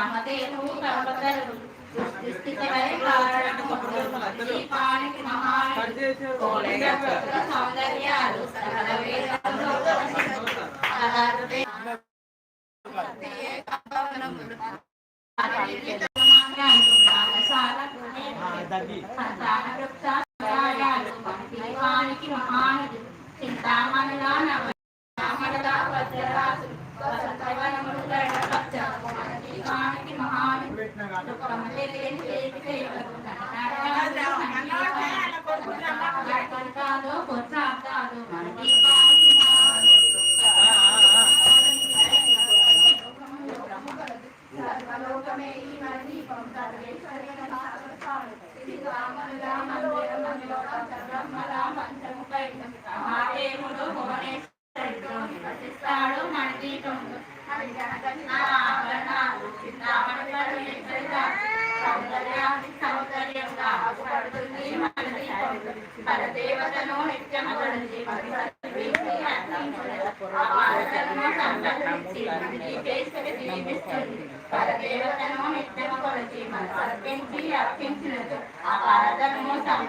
దేవతనుడు కామదేవుడు కవతరుడు స్థితిపై దీపానికి మహానిధులు సౌందర్యాలు సకల వేదంలో అలాగే దీపానికి పంచముపై మహాదేవుడు భువనేశ్వరుడు నివసిస్తాడు మన దీపంలో. ఆభరణాలు ఎక్కడిగా సౌందర్యానికి పడుతుంది మన పరదేవతను నిత్యము కొలిచి పరదేవతను నిత్యము మన అర్పించినది. ఆ పరదను సంపద